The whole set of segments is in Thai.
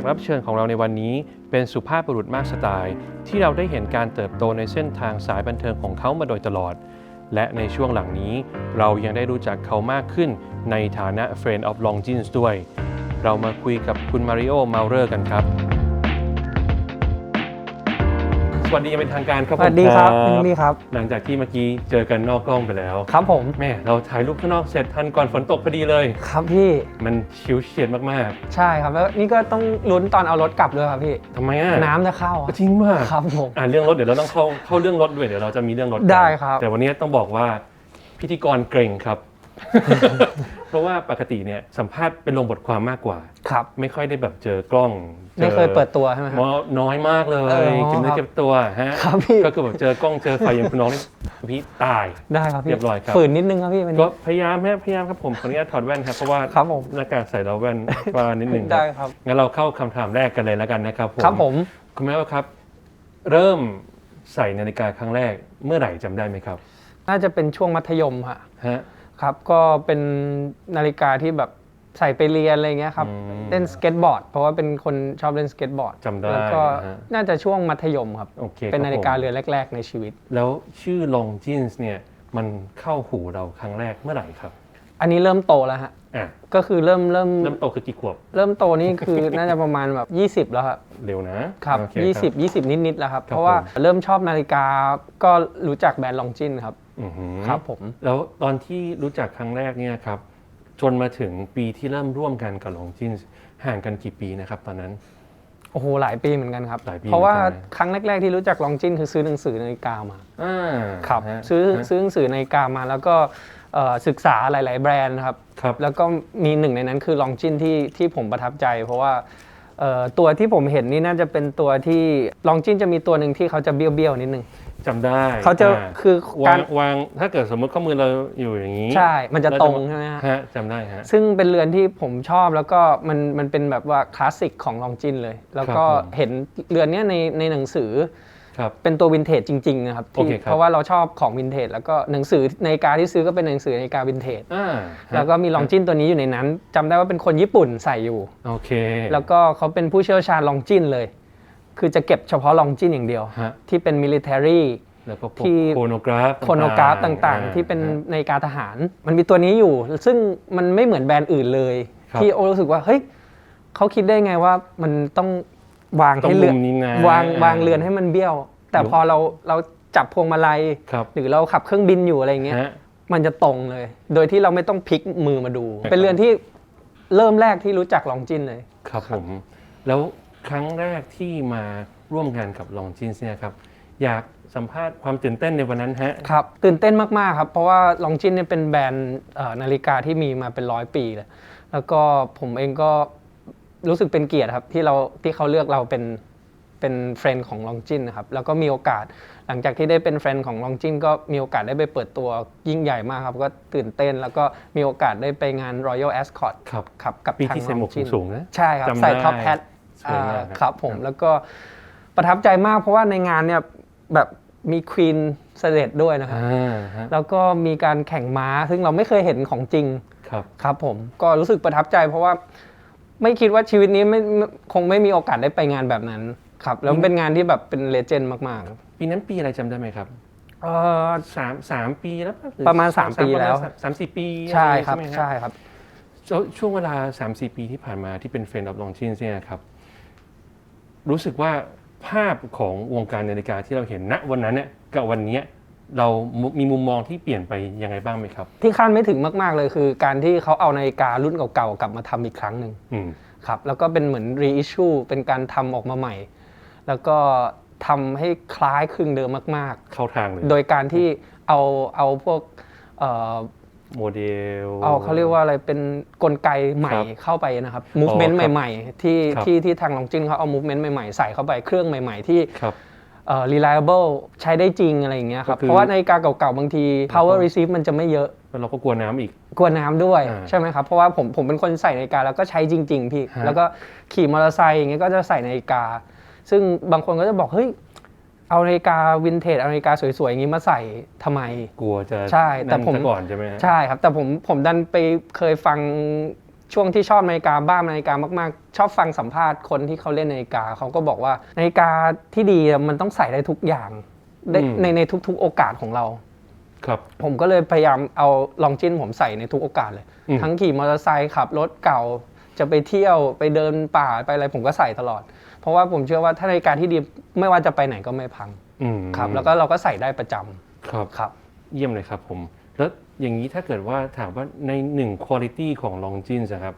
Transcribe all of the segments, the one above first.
กรับเชิญของเราในวันนี้ เป็นสุภาพบุรุษมากสไตล์ ที่เราได้เห็นการเติบโตในเส้นทางสายบันเทิงของเขามาโดยตลอด และในช่วงหลังนี้ เรายังได้รู้จักเขามากขึ้นในฐานะ Friend of Longines ด้วย เรามาคุยกับคุณมาริโอมาเรอร์กันครับ สวัสดีอย่างเป็นทางการครับสวัสดีครับผมยินดีครับ หลังจากที่เมื่อกี้เจอกันนอกกล้องไปแล้ว ครับผม แม่เราถ่ายรูปข้างนอกเสร็จทันก่อนฝนตกพอดีเลย ครับพี่ มันชิวเฉียดมากใช่ครับแล้วนี่ก็ต้องลุ้นตอนเอารถกลับด้วยครับพี่ๆทำไมอะ น้ำจะเข้าอะจริงมากครับผม อ่าเรื่องรถเดี๋ยวเราต้องเข้าเข้าเรื่องรถด้วยเดี๋ยวเราจะมีเรื่องรถกันได้ครับ แต่วันนี้ต้องบอกว่าพิธีกรเกรงครับ เพราะว่าปกติเนี่ยสัมภาษณ์เป็นลงบทความมากกว่า ครับ ไม่ค่อยได้แบบเจอกล้องจอไม่เคยเปิดตัวใช่ไหมคมรับอน้อยมากเลเอยอเก็บเนื้อครับเก็บตัวฮะครับพี่ ก็คือแบบเจอกล้องเจอไฟอย่างคุณน้องนี่พี่ตาย ได้ครับพี่เรียบร้อยครับ ฝืนนิดนึงครับพี่วันก็นี้ พยายามแม่พยายามครับผมขออนุญาตถอดแว่นครับเพราะว่าครับผม หน้ากากใส่แล้วแว่นปานิดหนึ่งได้ครับ งั้นเราเข้าคำถามแรกกันเลยแล้วกันนะครับผมครับผม คุณแม่ว่าครับ เริ่มใส่นาฬิกาครั้งแรกเมื่อไหร่จำได้ไหมครับน่าจะเป็นช่วงมัธยมค่ะฮะ ครับก็เป็นนาฬิกาที่แบบใส่ไปเรียนอะไรเงี้ยครับอืมเล่นสเก็ตบอร์ด เพราะว่าเป็นคนชอบเล่นสเก็ตบอร์ดจำได้แล้วก็นะฮะน่าจะช่วงมัธยมครับโอเคเป็นนาฬิกาครับผม เรือนแรก ๆ ในชีวิต แล้วชื่อ long jeans เนี่ยมันเข้าหูเราครั้งแรกเมื่อไหร่ครับ อันนี้เริ่มโตแล้วฮะ อะก็คือเริ่มเริ่มเริ่มโตคือกี่ขวบเริ่มโตนี่คือ น่าจะประมาณแบบ 20 แล้วครับ เร็วนะครับโอเคยี่สิบยี่สิบนิด ๆ แล้วครับ ครับเพราะว่าผม เริ่มชอบนาฬิกาก็รู้จักแบรนด์ลองจินครับ อือหือครับผม แล้วตอนที่รู้จักครั้งแรกเนี่ยครับจนมาถึงปีที่เริ่มร่วมกันกับ long jeans ห่างกันกี่ปีนะครับตอนนั้น โอ้โห หลายปีเหมือนกันครับ หลายปีเพราะว่าเหมือนกันนะ ครั้งแรก ๆ ที่รู้จักลองจินคือซื้อหนังสือนาฬิกามา อ่าครับ ฮะซื้อฮะ ซื้อหนังสือนาฬิกามาแล้วก็เอ่อ ศึกษาหลาย ๆ แบรนด์ครับครับแล้วก็มีหนึ่งในนั้นคือลองจินที่ที่ผมประทับใจ เพราะว่าเอ่อตัวที่ผมเห็นนี่น่าจะเป็นตัวที่ลองจินจะมีตัวหนึ่งที่เขาจะเบี้ยว ๆ นิดนึงจำได้เขาจะอ่คือวาการงวางถ้าเกิดสมมติข้อมือเราอยู่อย่างนี้ ใช่ มันจะแล้วตรงใช่ไหมฮะฮะจำได้ฮะซึ่งเป็นเรือนที่ผมชอบแล้วก็มันมันเป็นแบบว่าคลาสสิกของลองจินเลย แล้วก็ครับผมเห็นเรือนเนี้ยในในหนังสือ ครับเป็นตัววินเทจจริงๆนะครับโอที่เคครับ เพราะว่าเราชอบของวินเทจแล้วก็หนังสือนาฬิกาที่ซื้อก็เป็นหนังสือนาฬิกาวินเทจอ่าฮะแล้วก็มีลองจินตัวนี้อยู่ในนั้นจำได้ว่าเป็นคนญี่ปุ่นใส่อยู่ โอเคแล้วก็เขาเป็นผู้เชี่ยวชาญลองจินเลย คือจะเก็บเฉพาะลองจินอย่างเดียว ฮะที่เป็นมิลิเ a รีแล้วก็พวกที่ โคโนกราฟโคโนกราฟต่างๆ ที่เป็นฮะนาฬิกาทหาร มันมีตัวนี้อยู่ ซึ่งมันไม่เหมือนแบรนด์อื่นเลย ครับที่โอรู้สึกว่าเฮ้ยเขาคิดได้ไงว่ามันต้อง วางต้องให้เรือนมุมนี้นะวางวางเรือนให้มันเบี้ยว แต่มุมพอเราเราจับพวงมาลัย ครับ หรือเราขับเครื่องบินอยู่อะไรเงี้ย ฮะ มันจะตรงเลย โดยที่เราไม่ต้องพลิกมือมาดู ครับ เป็นเรือนที่เริ่มแรกที่รู้จักลองจินเลย ครับผมแล้วครั้งแรกที่มาร่วมงานกับลองจินเนี่ยครับ อยากสัมภาษณ์ความตื่นเต้นในวันนั้นฮะ ครับ ตื่นเต้นมากๆครับ เพราะว่าลองจินเนี่ยเป็นแบรนด์เอ่อนาฬิกาที่มีมาเป็นร้อยปีเลย แล้วก็ผมเองก็ รู้สึกเป็นเกียรติครับที่เราที่เขาเลือกเราเป็นเป็นเฟรนด์ของลองจินนะครับแล้วก็มีโอกาสหลังจากที่ได้เป็นเฟรนด์ของลองจินก็มีโอกาสได้ไปเปิดตัวยิ่งใหญ่มากครับ ก็ตื่นเต้นแล้วก็มีโอกาสได้ไปงาน Royal Ascot ครับครับกับปีทางที่ใส่หมวก Longines สูงๆนะใช่ครับจำใส่ได้ท็อปแฮทสวยมากครับครับผมครับแล้วก็ประทับใจมากเพราะว่าในงานเนี่ยแบบมีควีนเสด็จด้วยนะครับอ่าฮะแล้วก็มีการแข่งม้าซึ่งเราไม่เคยเห็นของจริงครับครับผมก็รู้สึกประทับใจเพราะว่า ไม่คิดว่าชีวิตนี้ไม่ไม่คงไม่มีโอกาสได้ไปงานแบบนั้นครับ แล้วเป็นงานที่แบบเป็นเลเจนด์มากปีนั้นปีอะไรจำได้ไหมครับๆเอ่อ สามสามปีแล้วปหอประมาณสามปีแล้ว สามสามสี่ปีใช่ครับไหมฮะใช่ครับ แล้วช่วงเวลา 3 4 ปีที่ผ่านมาที่เป็นเฟรนด์ออฟลองชินเนี่ยครับ รู้สึกว่าภาพของวงการนาฬิกาที่เราเห็นณวันนั้นเนี่ยกับวันเนี้ย เรามีมุมมองที่เปลี่ยนไปยังไงบ้างไหมครับ ที่คาดไม่ถึงมากๆเลยคือ การที่เขาเอานาฬิการุ่นเก่าๆกลับมาทำอีกครั้งหนึ่งอืมครับแล้วก็เป็นเหมือน reissue เป็นการทำออกมาใหม่ แล้วก็ทำให้คล้ายคลึงเดิมมากเข้าทางเลย ๆ โดยการที่เอาเอาพวกเอ่อโมเดล เอาเขาเรียกว่าอะไรเป็นกลไกใหม่ครับเข้าไปนะครับ movement ครับใหม่ ๆ ที่ครับ ที่ที่ทางลองจินเขาเอา movement ใหม่ๆ ใส่เข้าไปเครื่องใหม่ ๆ ที่ ครับ เอ่อ reliable ใช้ได้จริงอะไรอย่างเงี้ยครับ ก็คือ เพราะว่านาฬิกาเก่าๆ บางที power receive มันจะไม่เยอะ แล้วเราก็กลัวน้ำอีก กลัวน้ำด้วยอ่าใช่ไหมครับ เพราะว่าผมผมเป็นคนใส่นาฬิกาแล้วก็ใช้จริง ๆ พี่ ฮะ แล้วก็ขี่มอเตอร์ไซค์อย่างเงี้ยก็จะใส่นาฬิกา ซึ่งบางคนก็จะบอกเฮ้ยเอานาฬิกาวินเทจเอานาฬิกาสวยๆอย่างงี้มาใส่ทำไม กลัวจะใช่แต่นั่นผมซะก่อนใช่ไหมฮะ ใช่ครับ แต่ผมผมดันไปเคยฟัง ช่วงที่ชอบนาฬิกาบ้านาฬิกามากๆ ชอบฟังสัมภาษณ์คนที่เขาเล่นนาฬิกาเขาก็บอกว่านาฬิกาที่ดีอะมันต้องใส่ได้ทุกอย่างได้อืมในในทุกๆโอกาสของเรา ครับ ผมก็เลยพยายามเอาลองจินผมใส่ในทุกโอกาสเลยอืมทั้งขี่มอเตอร์ไซค์ขับรถเก่าจะไปเที่ยวไปเดินป่าไปอะไรผมก็ใส่ตลอด เพราะว่าผมเชื่อว่าถ้านาฬิกาที่ดีไม่ว่าจะไปไหนก็ไม่พังอืมครับ แล้วก็เราก็ใส่ได้ประจำครับครับ เยี่ยมเลยครับผม แล้วอย่างนี้ถ้าเกิดว่าถามว่าในหนึ่งคุณ i t y ของลองจินครับ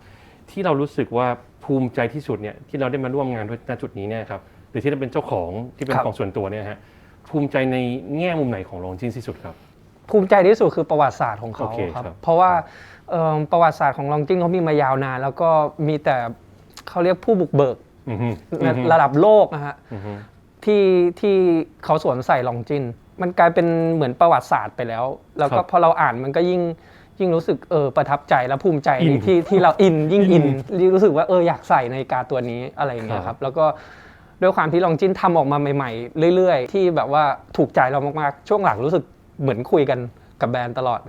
ที่เรารู้สึกว่าภูมิใจที่สุดเนี่ยที่เราได้มาร่วมงานด้วยณจุดนี้เนี่ยครับหรือที่เราเป็นเจ้าของที่เป็นครับของส่วนตัวเนี่ยฮะภูมิใจในแง่มุมไหนของลองจินที่สุดครับ ภูมิใจที่สุดคือประวัติศาสตร์ของเขาโอเคครับครับเพราะว่าเอิ่มประวัติศาสตร์ของลองจินเขามีมายาวนาน แล้วก็มีแต่เขาเรียกผู้บุกเบิกอือฮึระดับโลกนะฮะอือฮึที่ที่เขาสวมใส่ลองจิน มันกลายเป็นเหมือนประวัติศาสตร์ไปแล้ว แล้วก็พอเราอ่านมันก็ยิ่งยิ่งรู้สึกเออประทับใจและภูมิใจในที่ที่เราอินยิ่งอินยิ่งรู้สึกว่าเอออยากใส่นาฬิกาตัวนี้อะไรอย่างเงี้ยครับแล้วก็ด้วยความที่ลองจินทำออกมาใหม่ ๆ เรื่อย ๆ ที่แบบว่าถูกใจเรามากๆ ช่วงหลังรู้สึกเหมือนคุยกัน กับแบรนด์ตลอด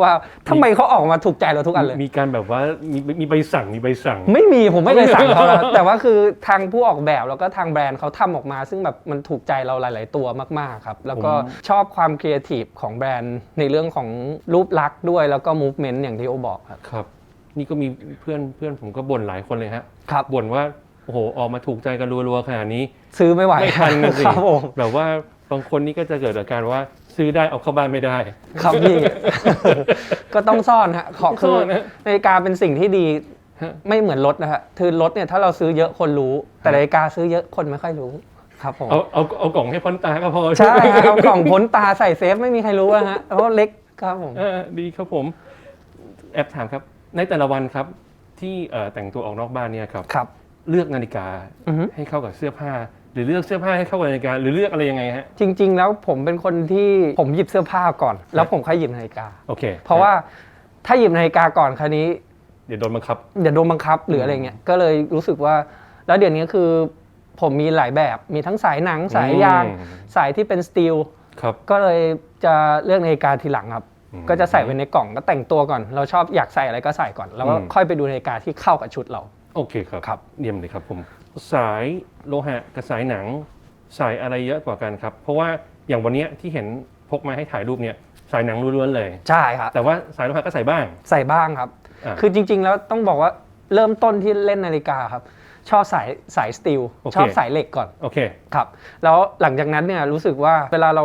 ว่าทำไมเขาออกมาถูกใจเราทุกอันเลย มีการแบบว่ามีมีใบสั่งมีใบสั่ง ไม่มีผมไม่เคยสั่งเขาแล้วแต่ว่าคือทางผู้ออกแบบแล้วก็ทางแบรนด์เขาทำออกมา ซึ่งแบบมันถูกใจเราหลาย ๆ ตัวมากๆครับ แล้วก็ผมชอบความครีเอทีฟของแบรนด์ในเรื่องของรูปลักษณ์ด้วยแล้วก็มูฟเมนต์อย่างที่โอบอกครับครับ นี่ก็มีเพื่อนเพื่อนผมก็บ่นหลายคนเลยฮะครับบ่นว่าโอ้โหออกมาถูกใจกันรัวๆขนาดนี้ ซื้อไม่ไหวไม่ทันนะสิครับผมแบบว่าบางคนนี่ก็จะเกิดอาการว่า ซื้อได้เอาเข้าบ้านไม่ได้ ครับพี่ ก็ต้องซ่อนฮะขอคือซ่อนนะนาฬิกาเป็นสิ่งที่ดีฮะ ไม่เหมือนรถนะฮะคือรถเนี่ยถ้าเราซื้อเยอะคนรู้ แต่นาฬิกาซื้อเยอะคนไม่ค่อยรู้ ครับผมเอาเอาเอากล่องให้พ้นตาก็พอใช่ฮะเอากล่องพ้นตาใส่เซฟไม่มีใครรู้อะฮะเพราะเล็กครับผม เออดีครับผม แอบถามครับ ในแต่ละวันครับที่เอ่อแต่งตัวออกนอกบ้านเนี่ยครับ ครับ เลือกนาฬิกาอือฮึ ให้เข้ากับเสื้อผ้า หรือเลือกเสื้อผ้าให้เข้ากับนาฬิกาหรือเลือกอะไรยังไงฮะ จริง ๆ แล้วผมเป็นคนที่ผมหยิบเสื้อผ้าก่อน แล้วผมค่อยหยิบนาฬิกา โอเคเพราะว่าถ้าหยิบนาฬิกาก่อนคราวนี้เดี๋ยวโดนบังคับ เดี๋ยวโดนบังคับหรืออะไรเงี้ยก็เลยรู้สึกว่า แล้วเดี๋ยวนี้คือผมมีหลายแบบมีทั้งสายหนังสายยางอืม สายที่เป็นสตีลครับ ก็เลยจะเลือกนาฬิกาทีหลังครับ อืมก็จะใส่ไว้ในกล่องก็แต่งตัวก่อน เราชอบอยากใส่อะไรก็ใส่ก่อน แล้วก็อืม ค่อยไปดูนาฬิกาที่เข้ากับชุดเรา โอเคครับ ครับ เยี่ยมเลยครับผม สายโลหะกับสายหนัง สายอะไรเยอะกว่ากันครับ เพราะว่าอย่างวันเนี้ยที่เห็นพกมาให้ถ่ายรูปเนี่ยสายหนังล้วนๆเลย ใช่ครับแต่ว่าสายโลหะก็ใส่บ้าง ใส่บ้างครับ อะคือจริง ๆ แล้วต้องบอกว่าเริ่มต้นที่เล่นนาฬิกาครับ ชอบสายสายสตีลโอเค ชอบสายเหล็กก่อนโอเคครับ แล้วหลังจากนั้นเนี่ยรู้สึกว่าเวลาเรา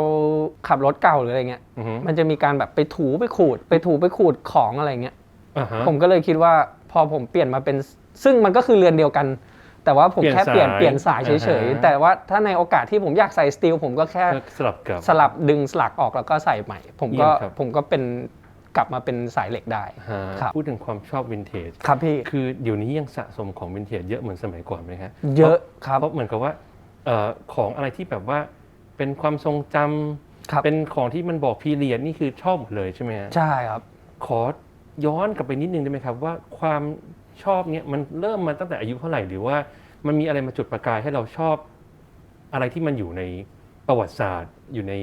ขับรถเก่าหรืออะไรเงี้ยอือฮึมันจะมีการแบบไปถูไปขูด ไปถูไปขูดของอะไรเงี้ย อ่าฮะผมก็เลยคิดว่าพอผมเปลี่ยนมาเป็นซึ่งมันก็คือเรือนเดียวกัน แต่ว่าผมเปลี่ยนแค่เปลี่ยนสายเปลี่ยนสายเฉอ่ายฮะๆแต่ว่าถ้าในโอกาสที่ผมอยากใส่สตีลผมก็แค่สลับกับสลับดึงสลักออกแล้วก็ใส่ใหม่ ผมก็เยี่ยมครับผมก็เป็นกลับมาเป็นสายเหล็กได้ฮะครับพูดถึงความชอบวินเทจครับพี่คือเดี๋ยวนี้ยังสะสมของวินเทจเยอะเหมือนสมัยก่อนไหมฮะเยอะครับเพราะเหมือนกับว่าเอ่อของอะไรที่แบบว่าเป็นความทรงจำครับเป็นของที่มันบอกพีเรียดนี่คือชอบหมดเลยใช่ไหมฮะใช่ครับ ขอย้อนกลับไปนิดนึงได้ไหมครับว่าความ ชอบเนี้ยมันเริ่มมาตั้งแต่อายุเท่าไหร่หรือว่ามันมีอะไรมาจุดประกายให้เราชอบ อะไรที่มันอยู่ในประวัติศาสตร์ อยู่ใน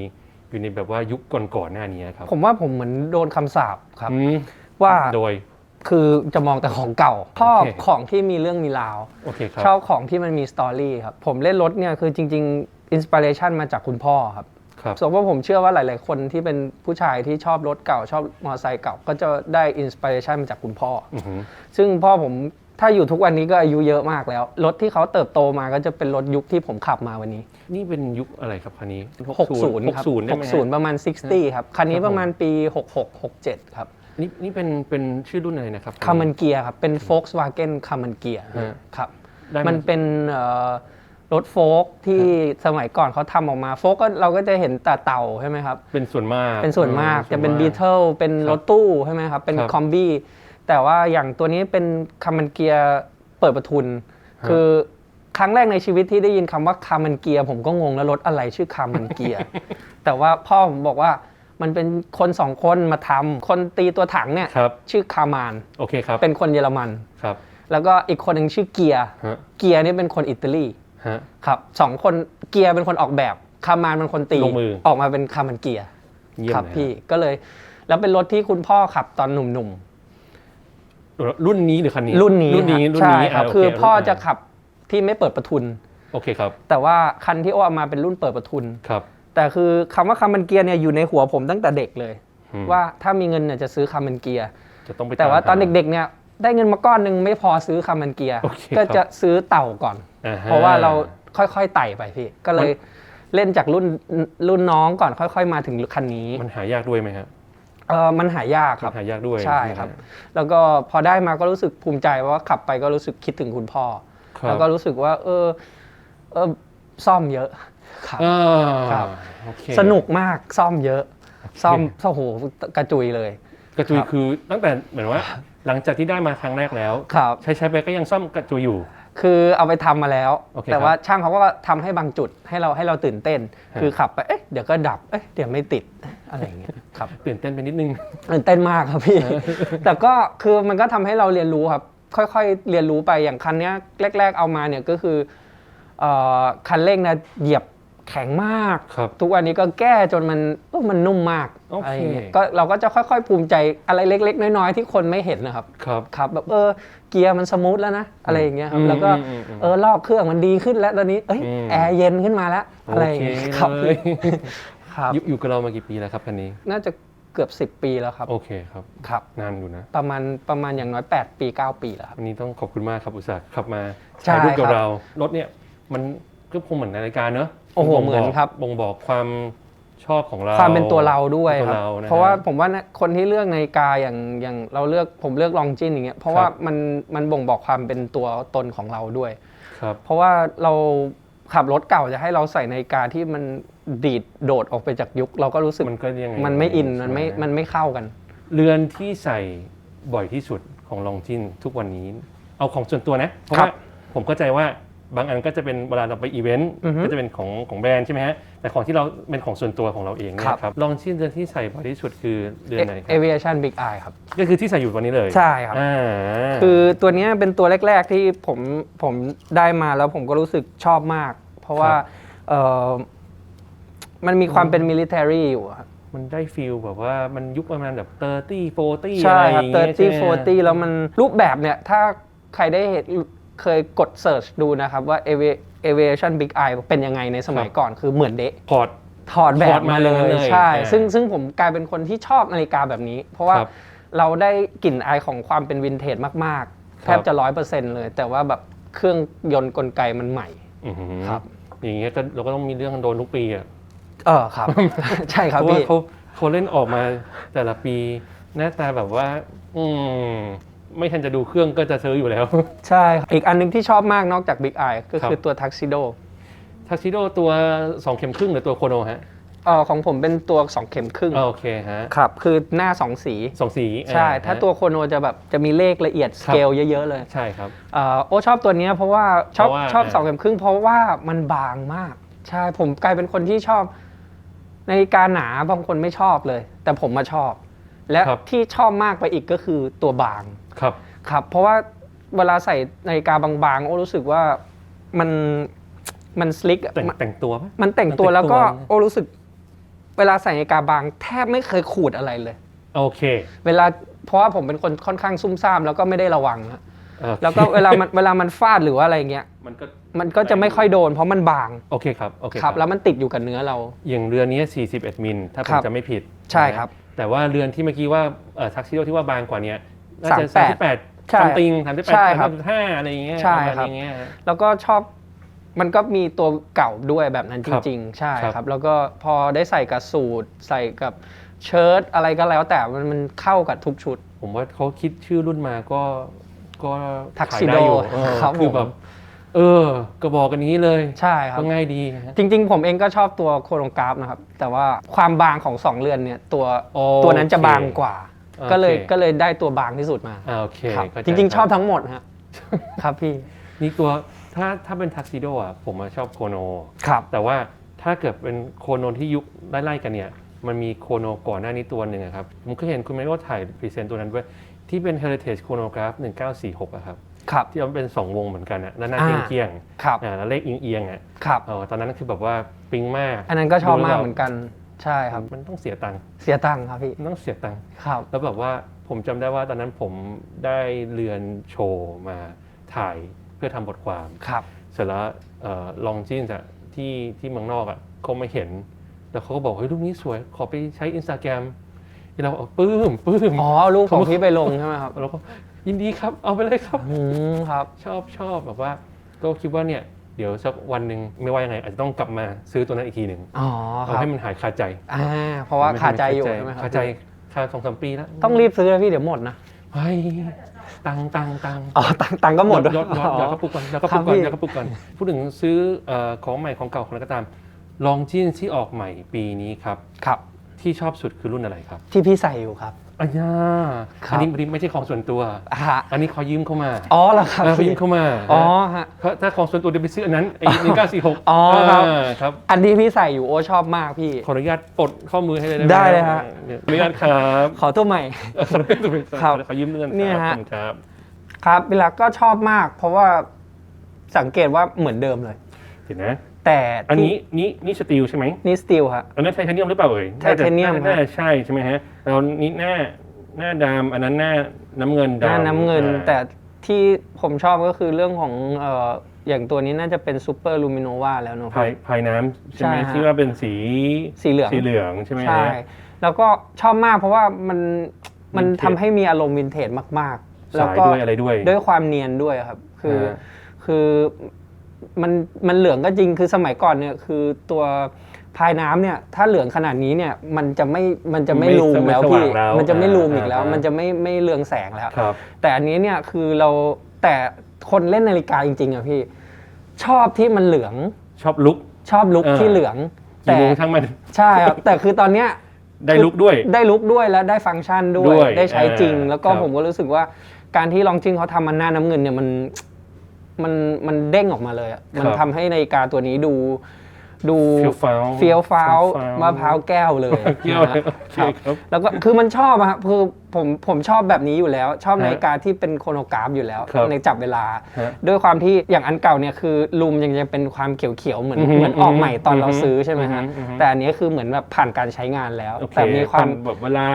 อยู่ในแบบว่ายุคก่อนๆหน้านี้ครับผมว่าผมเหมือนโดนคำสาปครับ อืมว่าโดย คือจะมองแต่ของเก่าชอบโอเค ของที่มีเรื่องมีราว โอเคครับ ชอบของที่มันมีสตอรี่ครับ ผมเล่นรถเนี่ยคือจริงๆอินสปิเรชันมาจากคุณพ่อครับ ครับส่วนว่าผมเชื่อว่าหลาย ๆ คนที่เป็นผู้ชายที่ชอบรถเก่าชอบมอเตอร์ไซค์เก่า ก็จะได้อินสปิเรชันมาจากคุณพ่ออือหือซึ่งพ่อผมถ้าอยู่ทุกวันนี้ก็อายุเยอะมากแล้ว รถที่เขาเติบโตมาก็จะเป็นรถยุคที่ผมขับมาวันนี้ นี่เป็นยุคอะไรครับคันนี้ 60ครับ60ได้ไหมฮะ60 ประมาณ 60 ครับ คันนี้ครับผมประมาณปี 66 67 ครับนี่นี่เป็นเป็นชื่อรุ่นอะไรนะครับคามันเกียครับ เป็น Volkswagen คามันเกียฮะครับได้มันเป็นเอ่อ รถโฟล์กที่สมัยก่อนเขาทำออกมา โฟล์กก็เราก็จะเห็นแต่เต่าใช่ไหมครับเป็นส่วนมากเป็นส่วนมากออจะเป็นส่วบีมากเทิลเป็นครับรถตู้ใช่ไหมครับเป็นครับคอมบี้แต่ว่าอย่างตัวนี้เป็นคามันเกียเปิดประทุนฮะคือครั้งแรกในชีวิตที่ได้ยินคำว่าคามันเกียผมก็งงแล้วรถอะไรชื่อคามันเกียแต่ว่าพ่อผมบอกว่ามันเป็นคนสองคนมาทำคนตีตัวถังเนี่ยครับชื่อคามานโอเคครับเป็นคนเยอรมันครับ แล้วก็อีกคนหนึ่งชื่อเกียร์ฮะเกียร์นี่เป็นคนอิตาลี ฮะ ครับสองคนเกียร์เป็นคนออกแบบคามานเป็นคนตีลงมือ ออกมาเป็นคามันเกียร์เยี่ยมครับเลยพี่ก็เลย แล้วเป็นรถที่คุณพ่อขับตอนหนุ่มๆ รุ่นนี้หรือคันนี้รุ่นนี้รุ่นนี้ฮะรุ่นใช่นี้ครับาโเคือพ่อรุ่นจะขับที่ไม่เปิดประทุน โอเคครับแต่ว่าคันที่โอเอามาเป็นรุ่นเปิดประทุน ครับแต่คือคำว่าคามันเกียร์เนี่ยอยู่ในหัวผมตั้งแต่เด็กเลย อืมว่าถ้ามีเงินเนี่ยจะซื้อคามันเกียร์จะต้องไปแต่ว่าตอนมหเด็กๆเนี่ย ได้เงินมาก้อนหนึ่งไม่พอซื้อคามันเกียร์ โอเคก็ครับจะซื้อเต่าก่อน อ่ฮเพราะว่าเราค่อยๆไต่ไปพี่ ก็เลยเล่นจากรุ่นรุ่นน้องก่อนค่อย ๆ มาถึงคันนี้มันหายากด้วยไหมครับเออมันหายากคมัรับ นหายากด้วยใช่ครับ แล้วก็พอได้มาก็รู้สึกภูมิใจเพราะว่าขับไปก็รู้สึกคิดถึงคุณพ่อ ครับแล้วก็รู้สึกว่า เออเออซ่อมเยอะครับ อ่าครับ โอเค สนุกมากซ่อมเยอะ ซ่อมโอ้โหกระจุยเลย กระจุยครับ คือตั้งแต่เหมือนว่า หลังจากที่ได้มาครั้งแรกแล้ว ครับ ใช้ใช้ไปก็ยังซ่อมกระจุยอยู่ คือเอาไปทำมาแล้ว โอเคแต่ครับว่าช่างเขาก็ทำให้บางจุดให้เราให้เราตื่นเต้น ฮะ คือขับไปเอ๊ะเดี๋ยวก็ดับเอ๊ะเดี๋ยวไม่ติดอะไรอย่างเงี้ยครับ ตื่นเต้นไปนิดนึง ตื่นเต้นมากครับพี่ แต่ก็คือมันก็ทำให้เราเรียนรู้ครับ ค่อยๆ เรียนรู้ไปอย่างคันเนี้ยแรก ๆ เอามาเนี่ยก็คือเอ่อคันเร่งนะเหยียบ แข็งมาก ครับ ทุกวันนี้ก็แก้จนมันเออมันนุ่มมากโอเค อะไรอย่างเงี้ยก็เราก็จะค่อยๆภูมิใจอะไรเล็ก ๆ น้อยๆที่คนไม่เห็นนะครับ ครับครับแบบเออเกียร์มันสมูทแล้วนะอะไรอย่างเงี้ยครับอืมแล้วก็อืมอืมเออรอบเครื่องมันดีขึ้นแล้วตอนนี้เอ้ยอืม แอร์เย็นขึ้นมาแล้วอะไรอย่างโอเงี้เคยครับเลยครับอยู่อยู่กับเรามากี่ปีแล้วครับคันนี้ น่าจะเกือบ 10 ปีแล้วครับโอเคครับ ครับ นานอยู่นะ ประมาณประมาณอย่างน้อย 8 ปี 9 ปีแล้วครับ วันนี้ต้องขอบคุณมากครับอุตส่าห์ขับมาใช่ถ่ายรูปกับครับ เรา รถเนี่ยมันก็คงเหมือนนาฬิกาเนอะ โอ้โหบ่งเหมือนครับบ่งบอกความชอบของเราความเป็นตัวเราด้วยเป็นคตัรับเรานฮเพราะว่าผมว่านะคนที่เลือกนาฬิกาอย่างอย่างเราเลือกผมเลือกลองจินอย่างเงี้ยเพราะว่าครับมันมันบ่งบอกความเป็นตัวตนของเราด้วยครับเพราะว่าเราขับรถเก่าจะให้เราใส่นาฬิกาที่มันดีดโดดออกไปจากยุค เราก็รู้สึกมันก็ยังไงมันไม่อินมันไม่ใช่หมันไม่เข้ากัน เรือนที่ใส่บ่อยที่สุดของลองจินทุกวันนี้ เอาของส่วนตัวนะเพราะครับว่าผมเข้าใจว่า บางอันก็จะเป็นเวลาเราไปอีเวนต์อือฮึก็จะเป็นของของแบรนด์ใช่ไหมฮะแต่ของที่เราเป็นของส่วนตัวของเราเองเนี่ครัยบครับลองจินเรือนที่ใส่บ่อยที่สุดคือเดือนไหนครั Aviation Big Eye ครับ ก็คือที่ใส่อยู่วันนี้เลยใช่ครับ อ่า คือตัวเนี้ยเป็นตัวแรก ๆที่ผมผมได้มาแล้วผมก็รู้สึกชอบมาก เพราะว่าเออมันมีความเป็นมิลิเ a รีอยู่อะครับมันได้ฟิลแบบว่ามันยุคประมาณแบบ30 40ใช่อะไรอครับย่างเงี้ย30ใช่ไหม40 แล้วมันรูปแบบเนี่ย ถ้าใครได้เห็น เคยกดเ e ิร์ชดูนะครับว่า Avi- Aviation Big Eye เป็นยังไงในสมัยก่อนคือเหมือนเดะพอร์ตถอดแบถอบดมามาเลเลยยใช่อ่าซึ่งซึ่งผมกลายเป็นคนที่ชอบนาฬิกาแบบนี้ เพราะว่าครับเราได้กลิ่นอายของความเป็นวินเทจมากๆครับแทบจะร้อยเปอร์เซ็นต์เลย แต่ว่าแบบเครื่องยนต์กลไกมันใหม่อื้อหือครับ อย่างเงี้ยก็เราก็ต้องมีเรื่องโดนทุกปีอะเออครับ ใช่ครับเพราะว่าพี่เขาเขาเล่นออกมาแต่ละปี หน้าตาแบบว่า อืม ไม่ทันจะดูเครื่องก็จะซื้ออยู่แล้ว ใช่ครับอีกอันหนึงที่ชอบมากนอกจาก Big Eye ก็คือครับตัว Tuxedo ทักซิโดตัว 2 เข็มครึ่งหรือตัวโคโนฮะเออของผมเป็นตัว 2 เข็มครึ่งอ่าโอเคฮะครับคือหน้า 2 สีสองสี ใช่อ่ถ้าฮะตัวโคโนจะแบบจะมีเลขละเอียดสครับเกลเยอะ ๆ เลย ใช่ครับเอ่อโอชอบตัวเนี้ยเพราะว่าชอบเพราะว่าชอบอ่าสองเข็มครึ่ง เพราะว่ามันบางมาก ใช่ผมกลายเป็นคนที่ชอบนาฬิกาหนาบางคนไม่ชอบเลย แต่ผมมาชอบ และครับที่ชอบมากไปอีกก็คือตัวบาง ครับ ครับ เพราะว่าเวลาใส่นาฬิกาบางๆ โอ้รู้สึกว่ามันมันสลิกแต่งแต่งตัวปะมันแต่งตัวแล้วก็มันแต่งตัวโอ้รู้สึก เวลาใส่นาฬิกาบาง แทบไม่เคยขูดอะไรเลย โอเค เวลาเพราะว่าผมเป็นคนค่อนข้างซุ่มซ่ามแล้วก็ไม่ได้ระวังนะโอเคแล้วก็เวลามันเวลามันฟาดหรือว่าอะไรเงี้ย มันก็มันก็จะไม่ค่อยโดน เพราะมันบาง โอเคครับ โอเคครับ แล้วมันติดอยู่กับเนื้อเรา อย่างเรือนนี้ 41 มิล ถ้าผครัมบจะไม่ผิด ใช่ครับนะแต่ว่าเรือนที่เมื่อกี้ว่าทักซิโดที่ว่าบางกว่าเนี้ย น่าจะ38 38ใช่ซัมติง38ใช่ครับ35อะไรอย่างเงี้ยใช่ประมาณครับอย่างเงี้ยฮะแล้วก็ชอบมันก็มีตัวเก่าด้วยแบบนั้นจครับริงๆ ใช่ครับ ครับ แล้วก็พอได้ใส่กับสูทใส่กับเชิ้ตอะไรก็แล้วแต่มันมันเข้ากับทุกชุด ผมว่าเขาคิดชื่อรุ่นมาก็ก็ขาย Tuxedo ได้อยู่เออครับคือผม แบบเออก็บอกกันนี้เลยใช่ครับ ก็ง่ายดีฮะ จริงๆ ผมเองก็ชอบตัวโคโนกราฟนะครับ แต่ว่าความบางของสองเรือนเนี่ยตัวโอตัวนั้นจะเคบางกว่าโอเค ก็เลยก็เลยได้ตัวบางที่สุดมาอ่าโอเคครับเข้าใจจริงๆ ชอบคทั้งหมดฮะครับพี่นี่ตัวถ้าถ้าเป็นทักซิโดอะผมอะชอบโคโนครับแต่ว่าถ้าเกิดเป็นโคโนที่ยุคไล่ๆกันเนี่ยมันมีโคโนก่อนหน้านี้ตัวหนึ่งอะครับผมก็เห็นคุณแม่ว่าถ่ายพรีเซนต์ตัวนั้นด้วยที่เป็น Heritage Chronograph 1946อะครับครับที่มันเป็น 2 วงเหมือนกันอะแล้วหน้าอ่าเกี้ยงครับๆอ่าแล้วเลขเอียงๆอะครับเออตอนนั้นคือแบบว่าปิ๊งมาก อันนั้นก็ชอบมากดูแล้วเหมือนกัน ใช่ครับ มันต้องเสียตังค์เสียตังค์ครับพี่ มันต้องเสียตังค์ครับ แล้วแบบว่าผมจำได้ว่าตอนนั้นผมได้เรือนโชว์มาถ่ายเพื่อทำบทความ ครับ เสร็จแล้วลองจีนอะที่ที่เมืองนอกอะเขาไม่เห็น แล้วเขาก็บอกเฮ้ยรูปนี้สวย ขอไปใช้อินสตาแกรมเราบอกปลื้มปลื้ม อ๋อลูกของพี่ไปลงใช่ไหมครับเราก็ยินดีครับเอาไปเลยครับ อืมครับ ชอบชอบแบบว่า ก็คิดว่าเนี่ย เดี๋ยวสักวันหนึ่งไม่ว่ายังไงอาจจะต้องกลับมาซื้อตัวนั้นอีกทีหนึ่งอ๋อคเอารับให้มันหายคาใจอ่าเพราะว่าขาดใจอยู่ใช่ไหมครับคาใจคาสองสามปีแล้วต้องรีบซื้อนะพี่เดี๋ยวหมดนะเฮ้ยตังตังตัง อ๋อตังค์ตังค์ก็หมด ยอดยอดยอดอ๋อกระปุกก่อนยอดกระครัปุบกก่อนพี่ ยอดกระปุกก่อนพูดถึงซื้อเอ่อของใหม่ของเก่าของอะไรก็ตาม ลองจีนที่ออกใหม่ปีนี้ครับ ครับ ที่ชอบสุดคือรุ่นอะไรครับ ที่พี่ใส่อยู่ครับ อันนี้ครับอันนี้อันนี้ไม่ใช่ของส่วนตัวฮะอันนี้เขายืมเข้ามา อ๋อเหรอครับเออเขาพี่ยืมเข้ามา อ๋อฮะเพราะถ้าของส่วนตัวเดี๋ยวไปซื้ออันนั้นไอ้หนึ่งเก้าสี่หกอ๋อครับครับ อันที่พี่ใส่อยู่โอ้ชอบมากพี่ ขออนุญาตปลดข้อมือให้เลยได้ไหมได้เลยฮะเนี่ยอนุญาตครับ ขอตัวใหม่ขออนุญาตเป็นครับขอยืมเงินเนี่ยครัฮะบขอบคุณครับ ครับเวลาก็ชอบมาก เพราะว่าสังเกตว่าเหมือนเดิมเลยเห็นนะ แต่อันนี้ที่นี่นี่สตีลใช่ไหมนี่สตีลฮะ อันนั้นไทเทเนียมหรือเปล่าเอ่ยไทเทเนียมน่าจะใช่ใช่ไหมฮะแล้วนี่หน้าหน้าดำอันนั้นหน้าน้ำเงินหน้าดำน้ำเงินอ่าแต่ที่ผมชอบก็คือเรื่องของเอ่ออย่างตัวนี้น่าจะเป็นซูเปอร์ลูมิโนวาแล้วเนอะภายภายน้ำใช่ไหมใช่ฮะ ที่ว่าเป็นสีสีเหลือง สีเหลืองใช่ไหมฮะ ใช่ แล้วก็ชอบมากเพราะว่ามันมันวินเทจ ทำให้มีอารมณ์วินเทจมาก ๆ แล้วสายก็ด้วยอะไรด้วย ด้วยความเนียนด้วยครับ คือ ฮะ คือ มันมันเหลืองก็จริงคือสมัยก่อนเนี่ยคือตัวพายน้ำเนี่ย ถ้าเหลืองขนาดนี้เนี่ยมันจะไม่มันจะไม่ไม่ลูมแล้วไม่สพี่ว่างแล้วมันจะไม่อ่าลูมอีกแล้ว อ่ามั มันจะไม่ไม่เรืองแสงแล้ว ครับ แต่อันนี้เนี่ยคือเราแต่คนเล่นนาฬิกาจริงๆอะพี่ ชอบที่มันเหลืองชอบลุก ชอบลุคเออ ที่เหลืองกี่แต่โมงทั้งมัน ใช่ครับแต่คือตอนเนี้ย ได้ลุกด้วย ได้ลุกด้วยและได้ฟังก์ชันด้วด้วยได้ใช้จริงอ่าแล้วก็ครับผมก็รู้สึกว่าการที่ลองจริงเขาทำมันหน้าน้ำเงินเนี่ยมัน มันมันเด้งออกมาเลยอะมันทำให้นาฬิกาตัวนี้ดู ดูเฟี้ยวฟ้าวเฟี้ยวฟ้าวฟ้าวมะพร้าวแก้วเลยเกี่ยวนะฮะโอเคครับแล้วก็คือมันชอบอะครับคือผมผมชอบแบบนี้อยู่แล้ว ชอบฮะนาฬิกาที่เป็นโครโนกราฟอยู่แล้วครับในจับเวลา ฮะด้วยความที่อย่างอันเก่าเนี่ยคือลุมยังจะเป็นความเขียวๆเหมือนอือฮึเหมือนออกใหม่ตอนเราอือฮึซื้อใช่ไหมฮะอือฮึ แต่อันนี้คือเหมือนแบบผ่านการใช้งานแล้ว โอเคแต่มีความทำแบบเวลา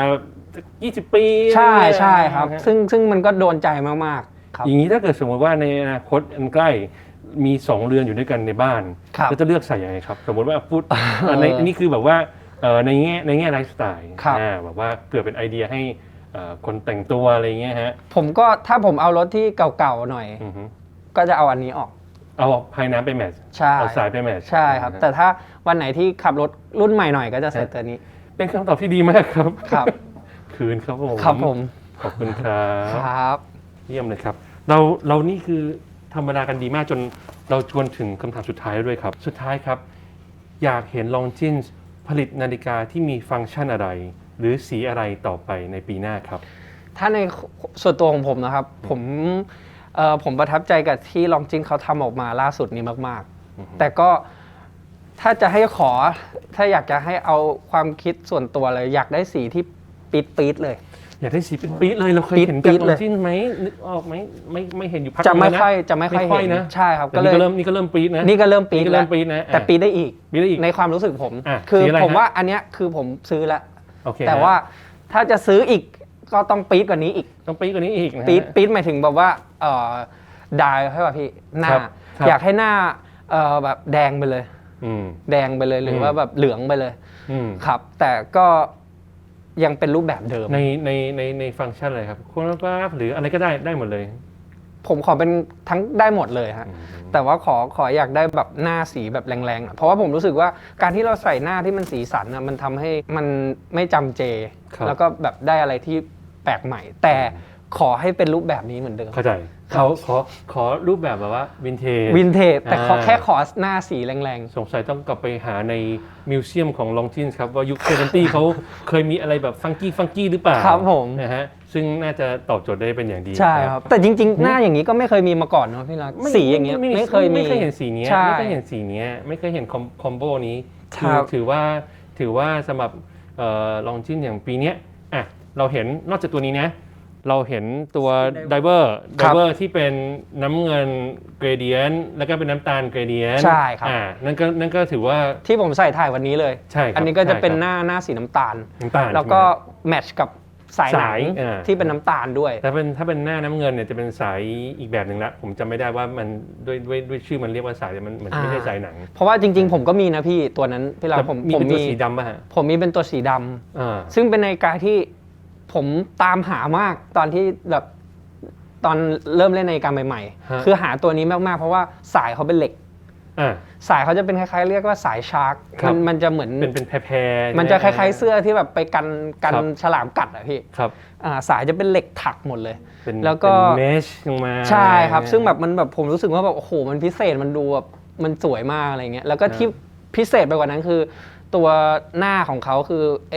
20 ปีใช่ใช่ครับนะฮะซึ่งซึ่งมันก็โดนใจมากๆ ครับ อย่างนี้ถ้าเกิดสมมติว่าในอนาคตอันใกล้มีสองเรือนอยู่ด้วยกันในบ้านครับแล้วจะเลือกใส่ยังไงครับ สมมติว่าพูดอ่าในอันนี้คือแบบว่าเอ่อในแง่ในแง่ไลฟ์สไตล์ครับ อ่าแบบว่าเผื่อเป็นไอเดียให้เอ่อคนแต่งตัวอะไรเงี้ยฮะผมก็ถ้าผมเอารถที่เก่าๆหน่อย อือฮึก็จะเอาอันนี้ออก เอาภายน้ำไปแมทช์ใช่ เอาสายไปแมทช์ใช่ครับนะฮะแต่ถ้าวันไหนที่ขับรถรุ่นใหม่หน่อยก็จะใส่ตัวนี้เป็นคำตอบที่ดีมากครับ ครับ คืนครับผม ครับผม ขอบคุณครับ ครับ เยี่ยมเลยครับ เราเรานี่คือธรรมดากันดีมากจนเราชวนถึงคำถามสุดท้ายแล้วด้วยครับ สุดท้ายครับ อยากเห็นลองจินผลิตนาฬิกาที่มีฟังก์ชันอะไร หรือสีอะไรต่อไปในปีหน้าครับ ถ้าในส่วนตัวของผมนะครับ ผมเอ่อผมประทับใจกับที่ลองจินเขาทำออกมาล่าสุดนี้มากอือฮึๆแต่ก็ถ้าจะให้ขอถ้าอยากจะให้เอาความคิดส่วนตัวเลย อยากได้สีที่ปี๊ดปี๊ดๆเลย อยากได้สีเป็นปี๊ดเลยเราเคยปี๊ดเห็นปี๊จากลอดเลยงจินไหมนึกออกไหมไม่ไม่เห็นอยู่พักจะไม่นึงค่อยแล้วนจะไม่ค่อยไม่ค่อยเห็นนะใช่ครับแต่ก็เลนี่ยก็เริ่มนี่ก็เริ่มปี๊ดนะนี่ก็เริ่มปี๊ดนี่ก็แล้เริ่วมปี๊ดนะแต่อะปี๊ดได้อีกปี๊ดได้อีกในความรู้สึกผมอะคือสีอะไรผมฮะว่าอันเนี้ยคือผมซื้อแล้วโอเคแต่ฮะว่าถ้าจะซื้ออีกก็ต้องปี๊ดกว่านี้อีกต้องปี๊ดกว่านี้อีกนะฮะปี๊ดปี๊ดหมายถึงแบบว่าเอ่อดายให้ป่ะพี่หน้าครับครับอยากให้หน้าเอ่อแบบแดงไปเลยอืมแดงไปเลยหรืออมว่าแบบเหลืองไปเลยอืมครับ แต่ก็ ยังเป็นรูปแบบเดิม ในในในในฟังก์ชันอะไรครับโครโนกราฟหรืออะไรก็ได้ได้หมดเลยผมขอเป็นทั้งได้หมดเลยฮะอืมแต่ว่าขอขออยากได้แบบหน้าสีแบบแรงๆหน่อยเพราะว่าผมรู้สึกว่าการที่เราใส่หน้าที่มันสีสันนะมันทำให้มันไม่จำเจครับแล้วก็แบบได้อะไรที่แปลกใหม่ แต่ขอให้เป็นรูปแบบนี้เหมือนเดิม เข้าใจ เขาขอขอรูปแบบแบบว่าวินเทจ วินเทจแต่ขออ่า แค่ขอหน้าสีแรงสงสัยต้องกลับไปหาในมิวเซียมของลองจินครับ ว่ายุคเซเวนตี้เขาเคยมีอะไรแบบฟังกี้ฟังกี้หรือเปล่าครับผม นะฮะซึ่งน่าจะตอบโจทย์ได้เป็นอย่างดีๆใช่ครับ แต่จริงๆ หน้าอย่างนี้ก็ไม่เคยมีมาก่อนเนาะพี่รักสีอย่างเงี้ยไม่เคยมี ไม่เคยเห็นสีเนี้ยใช่ไม่เคยเห็นสีเนี้ยไม่เคยเห็นคอมคอมโบนี้ครับ ถือว่าถือว่าสำหรับลองจินอย่างปีเนี้ยอะเราเห็นนอกจากตัวนี้นะ เราเห็นตัวไดเวอร์ไดครับเวอร์ที่เป็นน้ำเงินเกรเดียนแล้วก็เป็นน้ำตาลเกรเดียนใช่ครับอ่านั่นก็นั่นก็ถือว่าที่ผมใส่ถ่ายวันนี้เลย ใช่ครับอันนี้ก็จะเป็นใช่ครับหน้าหน้าสีน้ำตาลน้ำตาลแล้วก็ใช่ไหมแมทช์กับสายหนัสายงอ่าที่เป็นน้ำตาลด้วยถ้าเป็นถ้าเป็นหน้าน้ำเงินเนี่ยจะเป็นสายอีกแบบหนึ่งละผมจำไม่ได้ว่ามันด้วยด้วยด้วยชื่อมันเรียกว่าสายแต่มันมันไม่ใช่อ่าสายหนัง เพราะว่าจริง ๆ ผมก็มีนะพี่ตัวนั้นพี่เราแต่ผมมีผมเป็นตัวมีสีดำป่ะฮะผมมีเป็นตัวสีดำอ่าซึ่งเป็นนาฬิกาที่ ผมตามหามากตอนที่แบบตอนเริ่มเล่นนาฬิกาใหม่ฮะ ๆ คือหาตัวนี้มากๆ เพราะว่าสายเขาเป็นเหล็ก อ่า สายเขาจะเป็นคล้ายๆ เรียกว่าสายชาร์กครับมันมันจะเหมือน เป็นเป็นแพรๆมันจะคใช่ไหล้ายๆ เสื้อที่แบบไปกันกันครับฉลามกัดอะพี่ครับ อ่าสายจะเป็นเหล็กถักหมดเลย เป็นแล้วก็ เป็นเมชลงมาใช่ครับ ซึ่งแบบมันแบบผมรู้สึกว่าแบบโอ้โหมันพิเศษมันดูแบบมันสวยมากอะไรเงี้ยแล้วก็ที่พิเศษไปกว่านั้นคือ ตัวหน้าของเขาคือไอ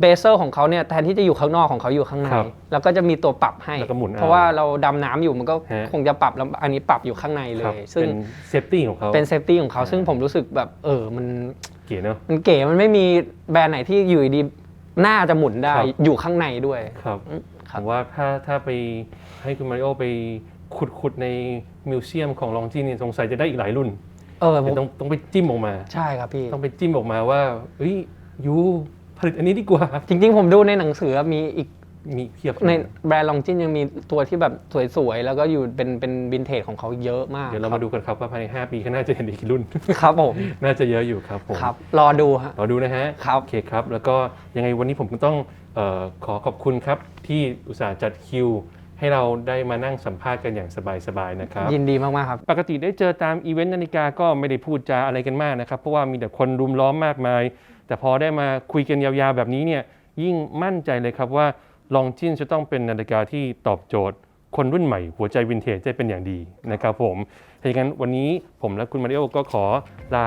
เบเซอร์ของเขาเนี่ยแทนที่จะอยู่ข้างนอกของเขาอยู่ข้างใน ครับแล้วก็จะมีตัวปรับให้ แล้วก็หมุนเอาเพราะว่าเราดำน้ำอยู่มันก็ฮะ คงจะปรับแล้วอันนี้ปรับอยู่ข้างในเลครับย ซึ่งเป็นเซฟตี้ของเขาเป็นเซฟตี้ของเขาอ่าซึ่งผมรู้สึกแบบเออมัน เก๋เนาะ มันเก๋มันไม่มีแบรนด์ไหนที่อยู่ดีๆหน้าจะหมุนได้ครับ อยู่ข้างในด้วย ครับอืมคผรับมว่าถ้าถ้าไปให้คุณมาริโอไปขุดขุดในมิวเซียมของลองจีนเนี่ยสงสัยจะได้อีกหลายรุ่นเออผมเดี๋ยวต้องต้องไปจิ้มออกมา ใช่ครับพี่ ต้องไปจิ้มออกมาว่าเฮ้ยยู ผลิตอันนี้ดีกว่า จริง ๆ ผมดูในหนังสือมีอีกมีเพียบในแบรนด์ลองจินยังมีตัวที่แบบสวยๆ แล้วก็อยู่เป็นเป็นวินเทจของเขาเยอะมากเดี๋ยวเรามาดูกันครับว่าภายใน 5 ปีข้างหน้าจะเห็นอีกกี่รุ่น ครับผม น่าจะเยอะอยู่ครับผมครับ รอดูฮะรอดูนะฮะครับโอเคครับ แล้วก็ยังไงวันนี้ผมก็ต้องเออขอขอบคุณครับ ที่อุตส่าห์จัดคิว ให้เราได้มานั่งสัมภาษณ์กันอย่างสบายๆนะครับ ยินดีมากๆครับ ปกติได้เจอตามอีเวนต์นาฬิกาก็ไม่ได้พูดจาอะไรกันมากนะครับเพราะว่ามีแต่คนรุมล้อมมากมาย แต่พอได้มาคุยกันยาวๆแบบนี้เนี่ยยิ่งมั่นใจเลยครับว่าลองจินจะต้องเป็นนาฬิกาที่ตอบโจทย์ คนรุ่นใหม่ หัวใจวินเทจได้เป็นอย่างดีนะครับผมถ้าอย่างนั้นวันนี้ผมและคุณมาริโอก็ขอลา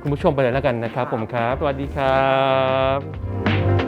คุณผู้ชมไปเลยแล้วกันนะครับ ผมครับ สวัสดีครับ